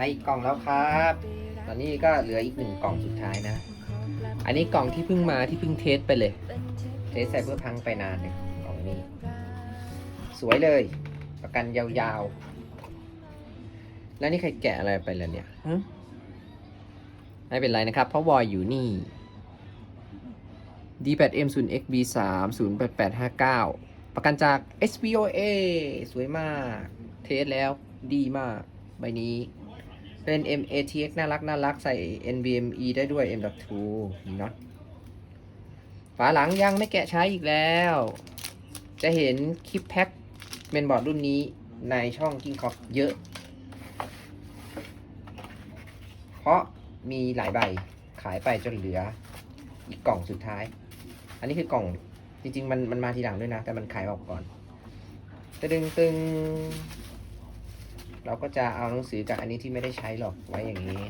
ไปอีกกล่องแล้วครับ ตอนนี้ก็เหลืออีกหนึ่งกล่องสุดท้ายนะ อันนี้กล่องที่เพิ่งมาที่เพิ่งเทสไปเลย เทสใส่เพื่อพังไปนานเลยกล่องนี้ สวยเลย ประกันยาวๆ แล้วนี่ใครแกะอะไรไปแล้วเนี่ยไม่เป็นไรนะครับ เพราะวอยอยู่นี่ D8M 0 XB3 08859 ประกันจาก SBOA สวยมาก เทสแล้วดีมาก ใบนี้ เป็น MATX น่ารักน่ารักใส่ NVMe ได้ด้วย M.2 มีน็อตฝาหลังยังไม่แกะใช้อีกแล้ว จะเห็นคลิปแพ็คเมนบอร์ดรุ่นนี้ในช่อง King Cop เยอะ เพราะมีหลายใบขายไปจนเหลือ อีกกล่องสุดท้าย อันนี้คือกล่องจริงๆ มันมันมาทีหลังด้วยนะ แต่มันขายออกก่อน ตึงตึง เราก็จะเอาหนังสือจากอันนี้ที่ไม่ได้ใช้หรอกไว้อย่างนี้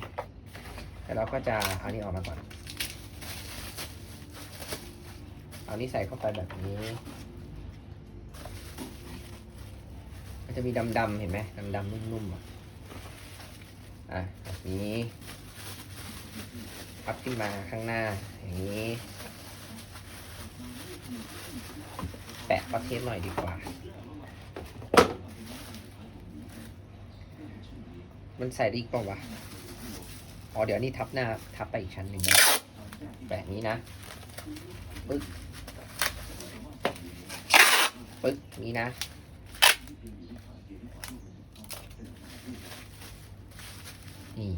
แล้วเราก็จะเอานี้ออกมาก่อน เอานี้ใส่เข้าไปแบบนี้ มันจะมีดำๆเห็นไหมดำๆนุ่มๆอะอะแบบนี้พับขึ้นมาข้างหน้าอย่างนี้ แปะประเทศหน่อยดีกว่า มันใส่ได้อีกเปล่าวะ อ๋อเดี๋ยวนี้ทับหน้าทับไปอีกชั้นหนึ่งนะแบบนี้นะ ปึ๊ก ปึ๊กนี้นะ นี่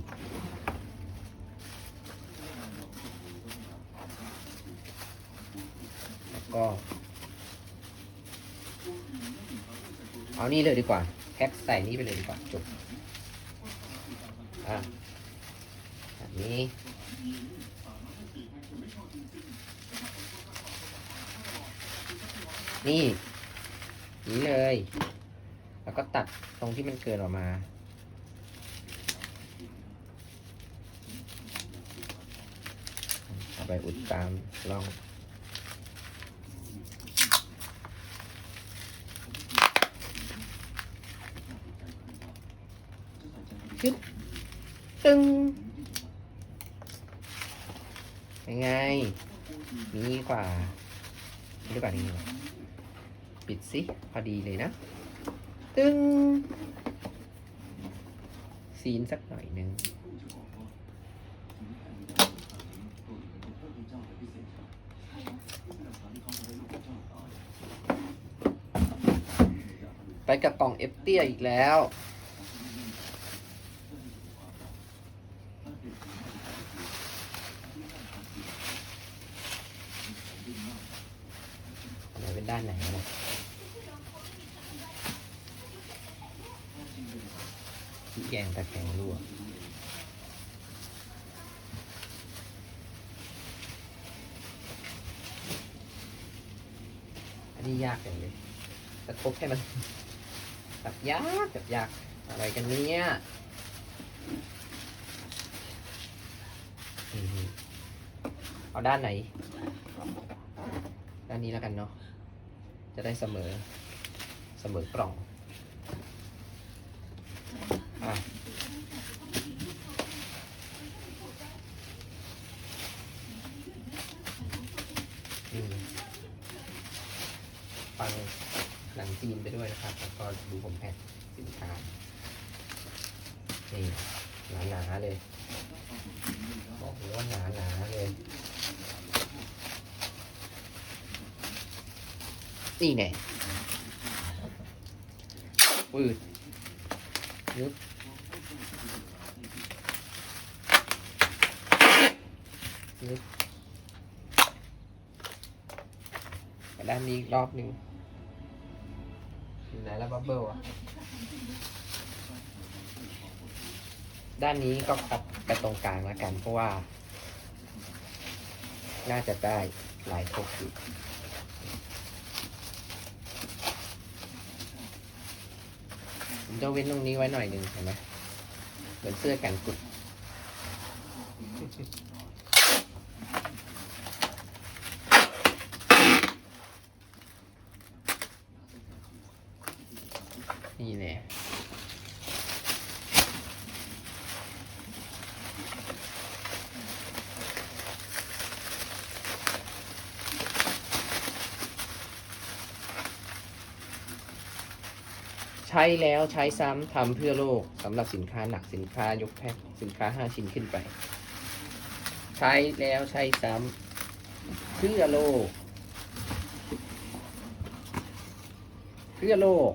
แล้วก็ เอานี่เลยดีกว่า แพ็คใส่นี่ไปเลยดีกว่าจบ อะแบบนี้นี่นี่เลย แล้วก็ตัดตรงที่มันเกินออกมา เอาไปอุดตามร่องจึ๊บ ตึงยังไง นี่ดีกว่านี่ดีกว่านี่ดีกว่าปิดสิพอดีเลยนะ ตึงซีนสักหน่อยหนึงไปกับกล่องเอฟเตียอีกแล้ว ไหนเป็น ด้านไหนนะที่แกงตะแกงรั่วอันนี้ยากจังเลยตะคบให้มันแบบยากแบบยากอะไรกันเนี่ยเอาด้านไหน ด้านนี้แล้วกันเนาะ จะได้เสมอเสมอกล่องอะอืมฟังหนังจีนไปด้วยนะครับ แล้วก็ดูผมแพ็คสินค้านี่หนาๆเลย บอกเลยว่าหนาๆเลย นี่แน่ปืดนึบนึบด้านนี้อีกรอบหนึ่งอยู่ไหนแล้วบับเบิ้ลอะ ด้านนี้ก็พับไปตรงกลางแล้วกันเพราะว่า น่าจะได้หลายทบอยู่ จะเว้นตรงนี้ไว้หน่อยหนึ่งเห็นไหมเหมือนเสื้อกันกุด นี่แหละ ใช้แล้วใช้ซ้ำทำเพื่อโลกสำหรับสินค้าหนักสินค้ายกแพ็คสินค้า 5 ชิ้นขึ้นไป ใช้แล้วใช้ซ้ำเพื่อโลก เพื่อโลก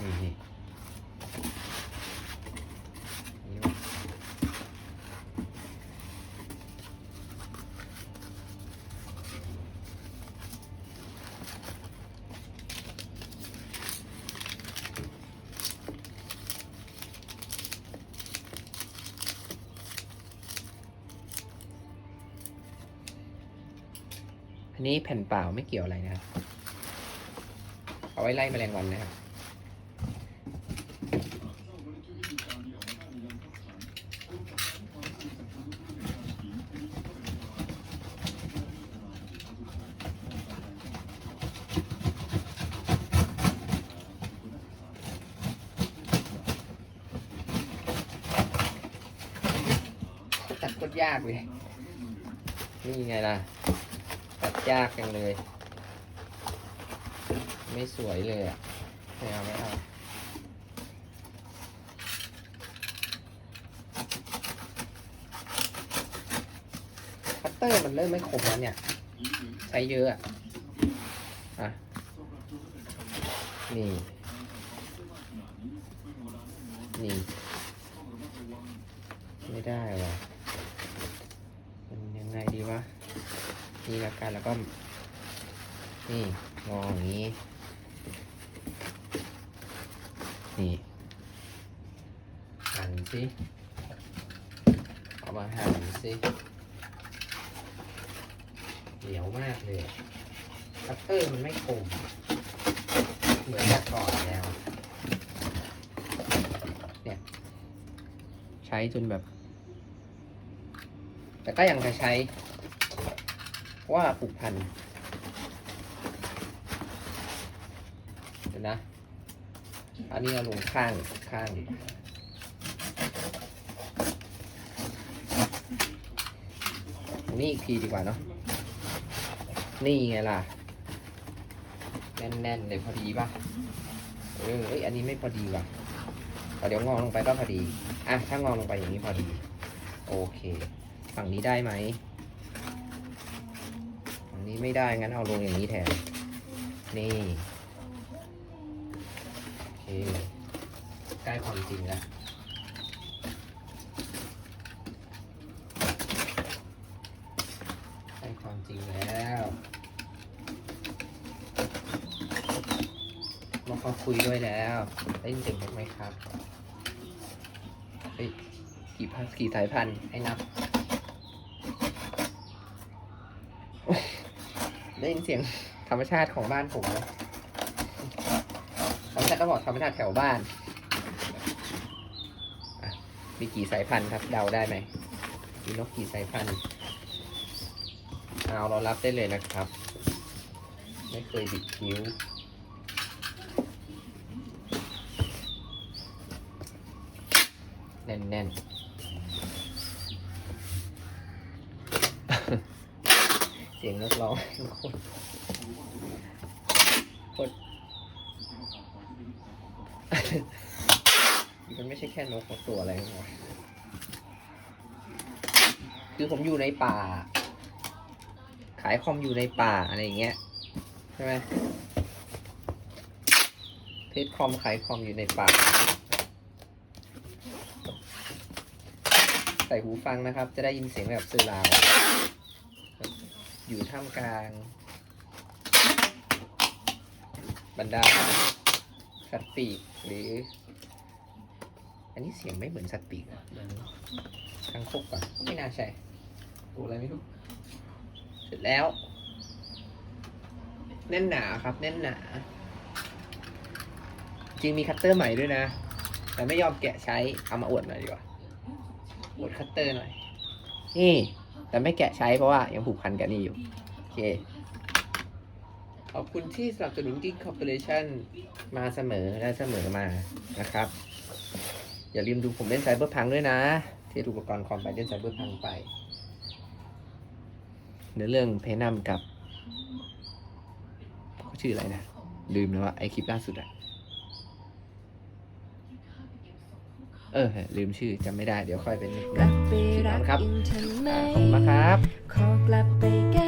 นี่นี่นี่ อันนี้แผ่นเปล่าไม่เกี่ยวอะไรนะครับ เอาไว้ไล่แมลงวันนะครับ ตัดโคตรยากเลย นี่ไงล่ะ ยากจังเลย ไม่สวยเลยอะไม่เอาไม่เอาคัตเตอร์มันเริ่มไม่คมแล้วเนี่ย ใช้เยอะอะอะ นี่ นี่ ไม่ได้ว่ะมันยังไงดีวะ นี่ละกันแล้วก็ นี่งออย่างนี้ นี่หั่นสิเอามาหั่นสิเหนียวมากเลยคัตเตอร์มันไม่คมเหมือนแต่ก่อนแล้ว เนี่ย ใช้จนแบบ แต่ก็ยังจะใช้ ว่าผูกพันเดี๋ยวนะ อันนี้เอาลงข้างข้างนี้อีกทีดีกว่าเนาะ นี่ไงล่ะ แน่นๆเลยพอดีป่ะ เออเอ้ยอันนี้ไม่พอดีว่ะแต่เดี๋ยวงอลงไปก็พอดี อะ ถ้างอลงไปอย่างนี้พอดี โอเค ฝั่งนี้ได้ไหม นี้ไม่ได้งั้นเอาลงอย่างนี้แทน นี่โอเคใกล้ความจริงแล้วใกล้ความจริงแล้วมาขอคุยด้วยแล้วได้ยินเสียงผมไหมครับเฮ้ยกี่พันกี่สายพันธุ์ให้นับ ได้ยินเสียงธรรมชาติของบ้านผมนะธรรมชาติต้องบอกธรรมชาติแถวบ้าน มีกี่สายพันธุ์ครับ เดาได้ไหมมีนกกี่สายพันธุ์เอาเรารับได้เลยนะครับ ไม่เคยบิดคิ้วแน่นๆ เสียงนักร้องคตรโคตรมันไม่ใช่แค่นกตัวอะไรหรอคือผมอยู่ในป่า ขายคอมอยู่ในป่าอะไรอย่างเงี้ยใช่ไหมเทสคอมขายคอมอยู่ในป่า ใส่หูฟังนะครับ จะได้ยินเสียงแบบสื่อราว อยู่ท่ามกลางบรรดาสัตว์ปีกหรือ อันนี้เสียงไม่เหมือนสัตว์ปีกอะเหมือนคางคกป่ะไม่น่าใช่ตัวอะไรไม่รู้เสร็จแล้ว แน่นหนาครับ แน่นหนา จริงมีคัตเตอร์ใหม่ด้วยนะ แต่ไม่ยอมแกะใช้เอามาอวดหน่อยดีกว่าอวดคัตเตอร์หน่อยนี่ แต่ไม่แกะใช้เพราะว่ายังผูกพันกับนี่อยู่ โอเค ขอบคุณที่สนับสนุนกิ๊กคอร์ปอเรชั่นมาเสมอและเสมอมานะครับ อย่าลืมดูผมเล่นไซเบอร์พังด้วยนะ เทสอุปกรณ์คอมไปเล่นไซเบอร์พังไปเนื้อเรื่องเพนัมกับเขาชื่ออะไรนะ ลืมแล้วว่าไอคลิปล่าสุดอะเออ ลืมชื่อจำไม่ได้เดี๋ยวค่อยเป็นกลับไปรักครับอินเทอร์เน็อ่าตขอบคุณมากครับ ขอกลับไปแก้